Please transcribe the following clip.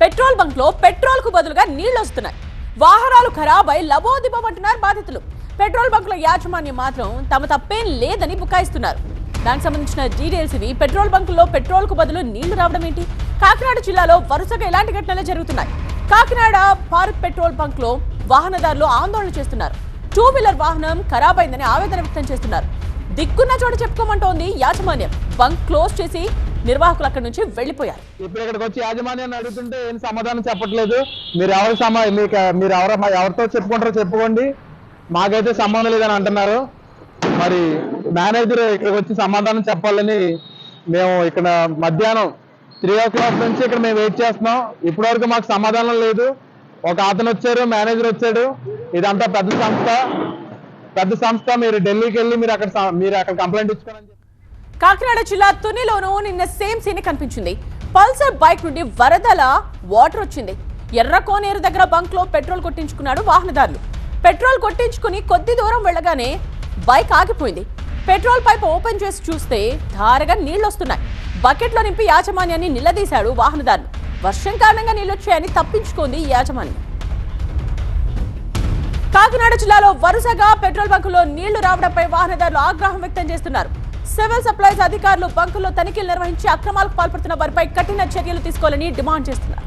Petrol బంక్లో పెట్రోల్కు బదులుగా నీళ్ళు వస్తున్నాయి. వాహనాలు ఖరాబై లబోదిబమంటున్నారు బాధితులు. పెట్రోల్ బంక్లో యాజమాన్యం మాత్రం తమ తప్పేం లేదని బుకాయిస్తున్నారు. దానికి సంబంధించిన డీటెయిల్స్ ఇవి. పెట్రోల్ బంకుల్లో పెట్రోల్కు బదులు నీళ్ళు రావడం ఏంటి? కాకినాడ జిల్లాలో వరుసగా ఇలాంటి ఘటనలు జరుగుతున్నాయి. కాకినాడ భారత్ పెట్రోల్ బంక్లో వాహనదారులు ఆందోళన చేస్తున్నారు. టూ వీలర్ వాహనం ఖరాబైందని ఆవేదన వ్యక్తం చేస్తున్నారు. దిక్కున్న చోట చెప్పుకోమంటోంది యాజమాన్యం. బంక్ క్లోజ్ చేసి నిర్వాహకులు అక్కడి నుంచి వెళ్ళిపోయారు ఇప్పుడు ఇక్కడికి వచ్చి యాజమాన్యాన్ని అడుగుతుంటే ఏం సమాధానం చెప్పట్లేదు? మీరు ఎవరు సమా మీకు మీరు ఎవరు ఎవరితో చెప్పుకుంటారో చెప్పుకోండి. మాకైతే సంబంధం లేదని అంటున్నారు. మరి మేనేజర్ ఇక్కడికి వచ్చి సమాధానం చెప్పాలని మేము ఇక్కడ మధ్యాహ్నం త్రీ ఓ క్లాక్ నుంచి ఇక్కడ మేము వెయిట్ చేస్తున్నాం. ఇప్పటివరకు మాకు సమాధానం లేదు. ఒక అతను వచ్చారు మేనేజర్ వచ్చాడు. ఇదంతా పెద్ద సంస్థ. పెద్ద సంస్థ మీరు ఢిల్లీకి వెళ్ళి మీరు అక్కడ స- మీరు అక్కడ కంప్లైంట్ ఇచ్చుకోవాలని చెప్పి కాకినాడ జిల్లా తునిలోనూ నిన్న సేమ్ సీన్ కనిపించింది. పల్సర్ బైక్ నుండి వరదల వాటర్ వచ్చింది. ఎర్ర కోనేరు దగ్గర బంక్లో పెట్రోల్ కొట్టించుకున్నాడు వాహనదారులు. పెట్రోల్ కొట్టించుకుని కొద్ది దూరం వెళ్ళగానే బైక్ ఆగిపోయింది. పెట్రోల్ పైప్ ఓపెన్ చేసి చూస్తే ధారగా నీళ్ళు వస్తున్నాయి బకెట్లో నింపి యాజమాన్యాన్ని నిలదీశాడు వాహనదారులు. వర్షం కారణంగా నీళ్ళొచ్చాయని తప్పించుకుంది ఈ యాజమాన్యం. కాకినాడ జిల్లాలో వరుసగా పెట్రోల్ బంకులో నీళ్ళు రావడంపై వాహనదారులు ఆగ్రహం వ్యక్తం చేస్తున్నారు. సివిల్ సప్లైస్ అధికారులు బంకుల్లో తనిఖీలు నిర్వహించి అక్రమాలకు పాల్పడుతున్న వారిపై కఠిన చర్యలు తీసుకోవాలని డిమాండ్ చేస్తున్నారు.